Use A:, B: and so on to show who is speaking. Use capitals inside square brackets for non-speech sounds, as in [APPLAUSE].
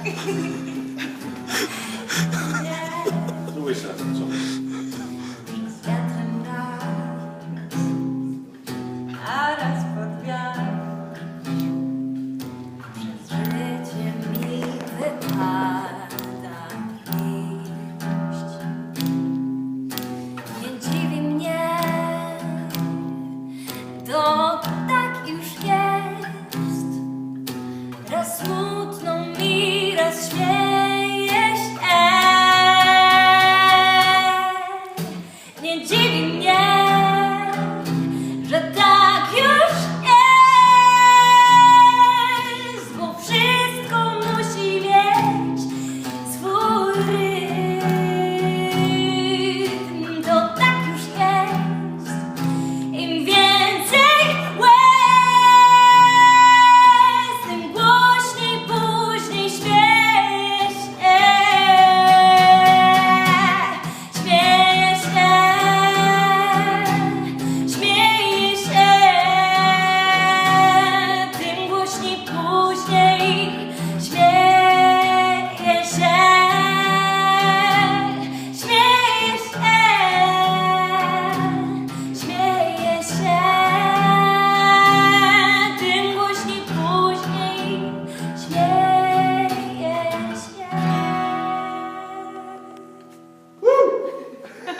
A: Okay. [LAUGHS] smutną mi raz śmieje się. E. Nie dziwi mnie.